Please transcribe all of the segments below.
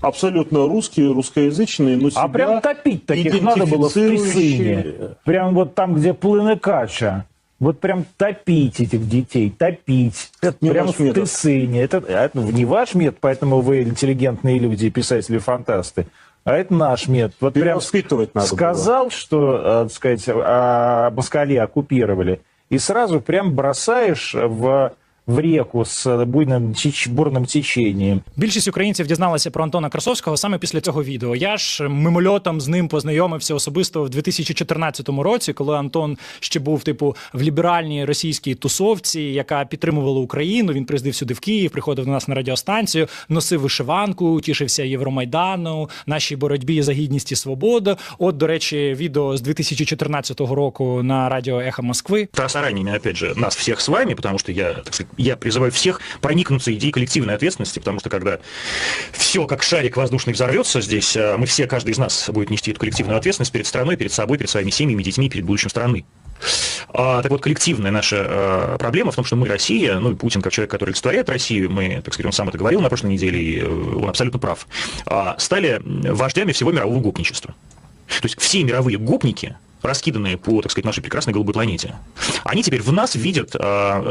абсолютно русские, русскоязычные, но себя А прям топить таких надо было в. Тысыне. Прям вот там, где плыны кача. Вот прям топить этих детей, топить. Это не прям ваш в метод. Тысыне. Это, а это не ваш метод, поэтому вы интеллигентные люди, писатели-фантасты. А это наш метод. Вот прям Перевоспитывать надо сказал, что, э, так сказать, а, Москале оккупировали, и сразу прям бросаешь в, в реку с буйным, теч- бурным течением. Більшість українців дізналася про Антона Красовського саме після цього відео. Я ж мимольотом з ним познайомився особисто в 2014 році, коли Антон ще був типу в ліберальній російській тусовці, яка підтримувала Україну. Він приїздив сюди в Київ, приходив до нас на радіостанцію, носив вишиванку, тішився Євромайдану, нашій боротьбі за гідність і свободу. От, до речі, відео з 2014 року на радіо Эхо Москви. Та стараниями, опять же, нас всех с вами, потому что я, так сказать, я призываю всех проникнуться идеей коллективной ответственности, потому что когда все как шарик воздушный взорвется здесь, а мы все, каждый из нас будет нести эту коллективную ответственность перед страной, перед собой, перед своими семьями, детьми, перед будущим страны. А, так вот, коллективная наша э, проблема в том, что мы Россия, ну и Путин, как человек, который олицетворяет Россию, мы, так сказать, он сам это говорил на прошлой неделе, и э, он абсолютно прав, а, стали вождями всего мирового гопничества. То есть все мировые гопники, раскиданные по, так сказать, нашей прекрасной голубой планете, они теперь в нас видят а,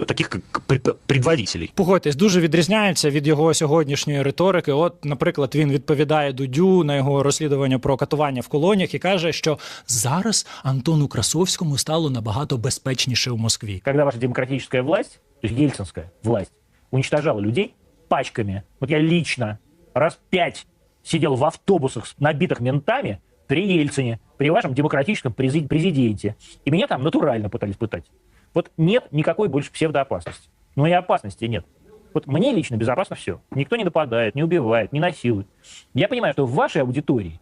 э, таких как пред- предводителей. Погодьтесь, дуже відрізняється від його сьогоднішньої риторики. От, наприклад, він відповідає Дудю на його розслідування про катування в колоніях і каже, що зараз Антону Красовському стало набагато безпечніше у Москві. когда ваша демократическая власть, то есть ельцинская власть, уничтожала людей пачками, вот я лично раз пять сидел в автобусах, с- набитых ментами, при Ельцине, при вашем демократическом прези- президенте, и меня там натурально пытались пытать. Вот нет никакой больше псевдоопасности. Ну и опасности нет. Вот мне лично безопасно все. Никто не нападает, не убивает, не насилует. Я понимаю, что в вашей аудитории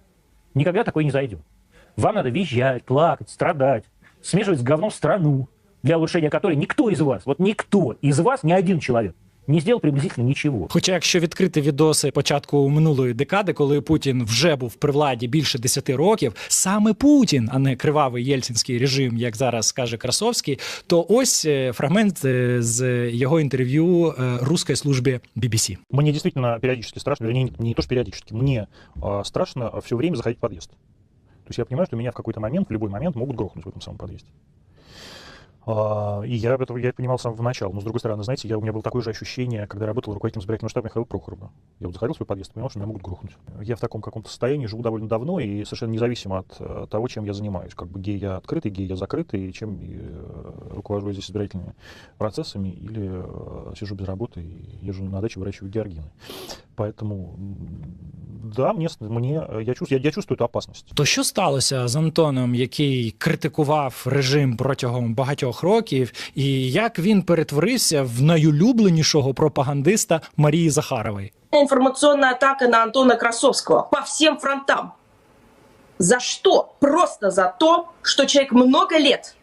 никогда такое не зайдет. Вам надо визжать, плакать, страдать, смешивать с говном страну, для улучшения которой никто из вас, вот никто из вас, ни один человек, не сделал приблизительно ничего. Хоча, якщо відкрити відоси початку минулої декади, коли Путін вже був при владі більше 10 років, саме Путін, а не кривавий єльцинський режим, як зараз каже Красовський, то ось е, фрагмент е, з його інтерв'ю е, русській службі BBC. Мне действительно периодически страшно, вернее, не, не то, что периодически, мне а, страшно все время заходить в подъезд. То есть я понимаю, что меня в какой-то момент, в любой момент могут грохнуть в этом самом подъезде. А, и я это, я это понимал с самого начала. Но, с другой стороны, знаете, я, у меня было такое же ощущение, когда работал руководителем избирательного штаба Михаила Прохорова. Я вот заходил в свой подъезд понимал, что меня могут грохнуть. Я в таком каком-то состоянии живу довольно давно и совершенно независимо от э, того, чем я занимаюсь. Как бы гей я открытый, гей я закрытый, и чем э, руковожу здесь избирательными процессами, или э, сижу без работы и езжу на дачу выращиваю георгины. Поэтому, м, да, мне, с- мне э, я, чувствую, я, я чувствую эту опасность. То що сталося з Антоном, який критикував режим протягом багатьох років, і як він перетворився в найулюбленішого пропагандиста Марії Захарової? информационная атака на Антона Красовского по всем фронтам. За что? Просто за то, что человек много лет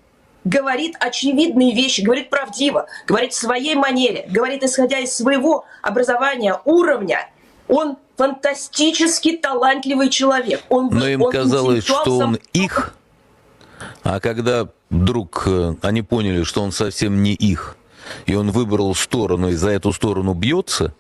говорит очевидные вещи, говорит правдиво, говорит в своей манере, говорит исходя из своего образования, уровня. Он фантастически талантливый человек. Он, Но им он казалось, что он их, а когда вдруг э, они поняли, что он совсем не их, и он выбрал сторону и за эту сторону бьется,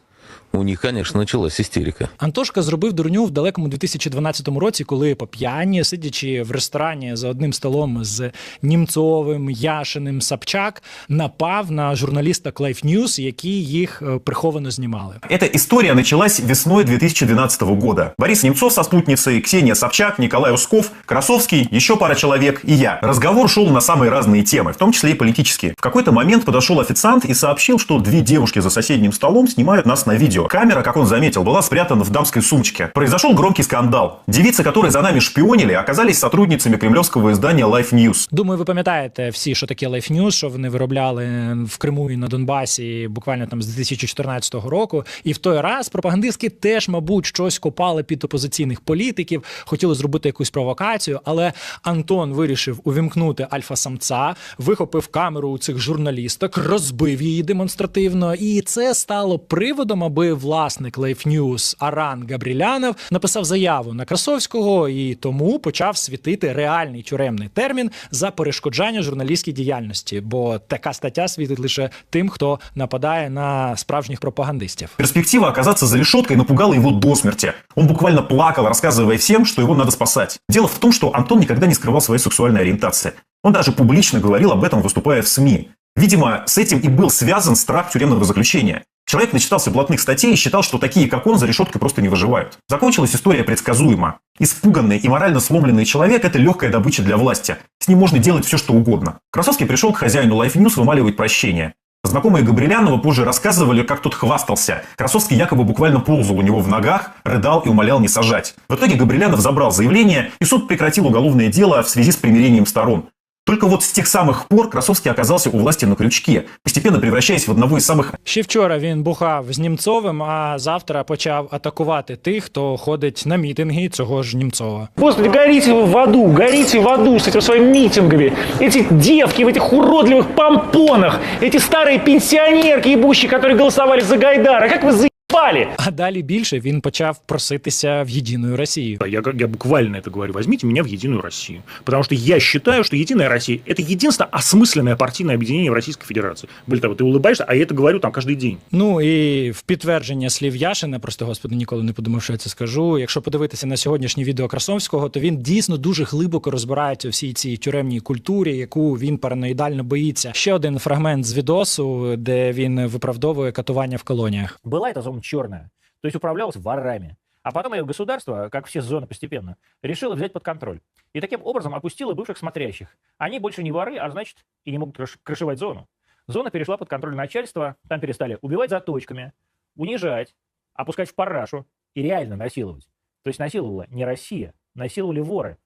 у них, конечно, началась истерика. Антошка зробив дурню в далекому 2012 році, коли по п'яні, сидячи в ресторані за одним столом з Німцовим, Яшиним, Сапчак, напав на журналіста Клайф Ньюс, які їх е, приховано знімали. Эта история началась весной 2012 года. Борис Немцов со спутницей, Ксения Собчак, Николай Усков, Красовский, еще пара человек и я. Разговор шел на самые разные темы, в том числе и политические. В какой-то момент подошел официант и сообщил, что две девушки за соседним столом снимают нас на видео. Камера, как он заметил, была спрятана в дамской сумочке. Произошел громкий скандал. Девицы, которые за нами шпионили, оказались сотрудницами кремлевского издания Life News. Думаю, ви пам'ятаєте всі, що таке Life News, що вони виробляли в Криму і на Донбасі буквально там з 2014 року. І в той раз пропагандистки теж, мабуть, щось копали під опозиційних політиків, хотіли зробити якусь провокацію. Але Антон вирішив увімкнути альфа-самця, вихопив камеру у цих журналісток, розбив її демонстративно, і це стало приводом, аби коли власник Life News Аран Габрілянов написав заяву на Красовського і тому почав світити реальний тюремний термін за перешкоджання журналістській діяльності, бо така стаття світить лише тим, хто нападає на справжніх пропагандистів. Перспектива оказаться за решеткой напугала его до смерти. Он буквально плакал, рассказывая всем, что его надо спасать. Дело в том, что Антон никогда не скрывал своей сексуальной ориентации. Он даже публично говорил об этом, выступая в СМИ. Видимо, с этим и был связан страх тюремного заключения. Человек начитался блатных статей и считал, что такие, как он, за решеткой просто не выживают. Закончилась история предсказуемо. Испуганный и морально сломленный человек – это легкая добыча для власти. С ним можно делать все, что угодно. Красовский пришел к хозяину Life News вымаливать прощение. Знакомые Габрилянова позже рассказывали, как тот хвастался. Красовский якобы буквально ползал у него в ногах, рыдал и умолял не сажать. В итоге Габрилянов забрал заявление, и суд прекратил уголовное дело в связи с примирением сторон. Только вот с тех самых пор Красовский оказался у власти на крючке, постепенно превращаясь в одного из самых Ще вчора він бухав з Німцовим, а завтра почав атакувати тих, хто ходить на мітинги цього ж Німцова. Господи, горите вы в аду, горите в аду с этими своими митингами. Эти девки в этих уродливых помпонах, эти старые пенсионерки ебущие, которые голосовали за Гайдара. Как вы заебали? А далі більше він почав проситися в єдину Росію. Я, я буквально это говорю, возьмите меня в Единую Россию. Потому что я считаю, что Единая Россия – это единственное осмысленное партийное объединение в Российской Федерации. Более того, ты улыбаешься, а я это говорю там каждый день. Ну і в підтвердження слів Яшина, просто господи, ніколи не подумав, що я це скажу. Якщо подивитися на сьогоднішнє відео Красовського, то він дійсно дуже глибоко розбирається у всій цій тюремній культурі, яку він параноїдально боїться. Ще один фрагмент з відосу, де він виправдовує катування в колоніях. Была эта зона черная, то есть управлялась ворами. А потом ее государство, как все зоны постепенно, решило взять под контроль. И таким образом опустило бывших смотрящих. Они больше не воры, а значит и не могут крыш- крышевать зону. Зона перешла под контроль начальства, там перестали убивать заточками, унижать, опускать в парашу и реально насиловать. То есть насиловала не Россия, насиловали воры.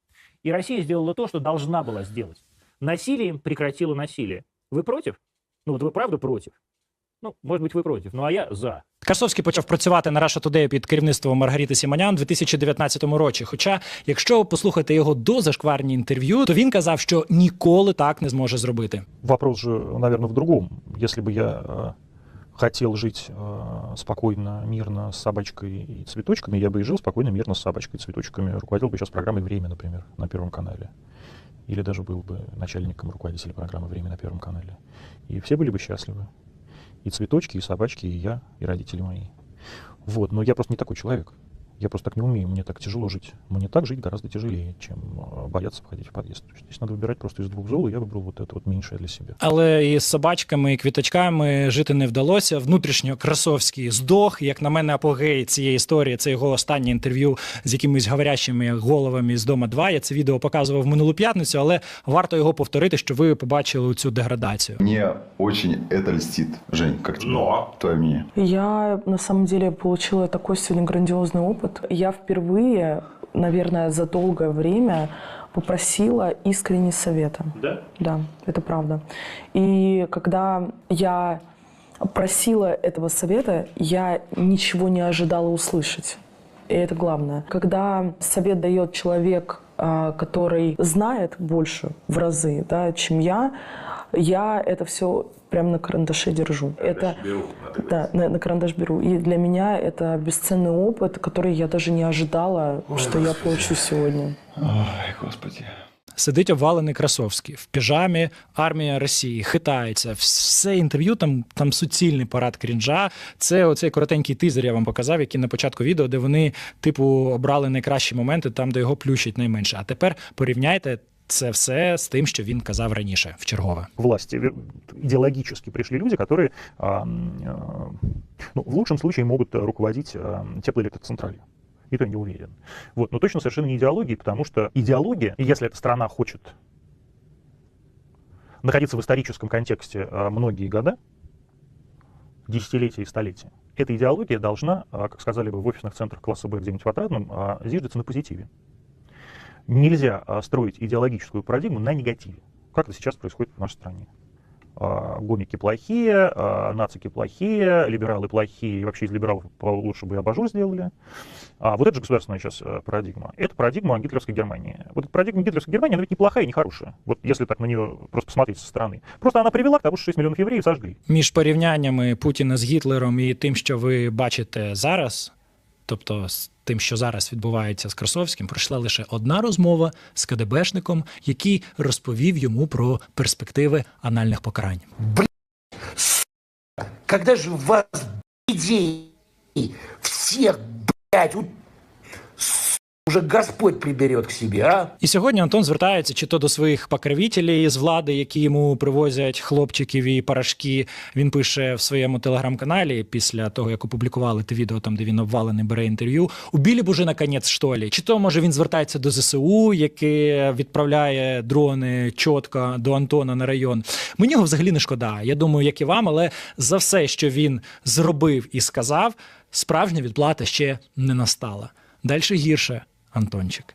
И Россия сделала то, что должна была сделать. Насилием прекратила насилие. Вы против? Ну вот вы правда против? Ну, может быть, вы против, ну а я за. Красовський почав працювати на Russia Today під керівництвом Маргарити Сіманян у 2019 році. Хоча, якщо послухати його дозашкварні інтерв'ю, то він казав, що ніколи так не зможе зробити. Вопрос же, наверное, в другом. Если бы я э, хотел жить э, спокойно, мирно с собачкой и цветочками, я бы и жил спокойно, мирно с собачкой и цветочками. Руководил бы сейчас программой «Время», например, на Первом канале. Или даже был бы начальником руководителя программы «Время» на Первом канале. И все были бы счастливы. И цветочки, и собачки, и я, и родители мои. Вот, но я просто не такой человек. Я просто так не умею, мне так тяжело жить. Мне так жить гораздо тяжелее, чем э, бояться входить в подъезд. То есть, здесь надо выбирать просто из двух зол, и я выбрал вот это вот меньшее для себя. Але і з собачками, і квіточками жити не вдалося. Внутрішньо Красовський здох. Як на мене, апогей цієї історії це його останнє інтерв'ю з якимись говорящими головами з дома 2. Я це відео показував минулу п'ятницю, але варто його повторити, щоб ви побачили цю деградацію. Мне очень это льстит. Жень, как тебе? Но Твое мнение? Я на самом деле получила такой сегодня грандиозный опыт. Я впервые, наверное, за долгое время попросила искренне совета. Да? Да, это правда. И когда я просила этого совета, я ничего не ожидала услышать. И это главное. Когда совет дает человек, а, который знает больше в разы, да, чем я, я это все прямо на карандаше держу. это да, на, на карандаш беру. И для меня это бесценный опыт, который я даже не ожидала, что я получу сегодня. Ой, господи. Сидить обвалений Красовський в піжамі, армія Росії хитається. Все інтерв'ю там, там суцільний парад крінжа. Це оцей коротенький тизер я вам показав, який на початку відео, де вони, типу, обрали найкращі моменти, там, де його плющить найменше. А тепер порівняйте це все з тим, що він казав раніше в чергове. власти ве- идеологически пришли люди, которые, а, м, а, ну, в лучшем случае могут э, руководить а, теплоэлектроцентралью. И то я не уверен. Вот, но точно совершенно не идеологией, потому что идеология, если эта страна хочет находиться в историческом контексте а, многие года, десятилетия и столетия, эта идеология должна, а, как сказали бы в офисных центрах класса Б где-нибудь в Отрадном, а, зиждется на позитиве. Нельзя строить идеологическую парадигму на негативе, как это сейчас происходит в нашей стране. А, Гомики плохие, а, нацики плохие, либералы плохие, и вообще из либералов лучше бы и абажур сделали. А вот это же государственная сейчас э, парадигма. Это парадигма гитлеровской Германии. Вот эта парадигма гитлеровской Германии, она ведь неплохая и не хорошая. Вот если так на нее просто посмотреть со стороны. Просто она привела к тому, что 6 миллионов евреев сожгли. Між порівняннями Путіна з Гітлером і тим, що ви бачите зараз, тобто з тим, що зараз відбувається з Красовським, пройшла лише одна розмова з КДБшником, який розповів йому про перспективи анальних покарань. Когда же вас, идеи, всіх блядь, у- с- уже Господь приберет к себе, а? І сьогодні Антон звертається чи то до своїх покровителів з влади, які йому привозять хлопчиків і порошки. Він пише в своєму телеграм-каналі після того, як опублікували те відео, там де він обвалений бере інтерв'ю. Убілі б уже наконець, що лі? Чи то може він звертається до ЗСУ, яке відправляє дрони чітко до Антона на район. Мені його взагалі не шкода. Я думаю, як і вам, але за все, що він зробив і сказав, справжня відплата ще не настала. Далі гірше, Антончик.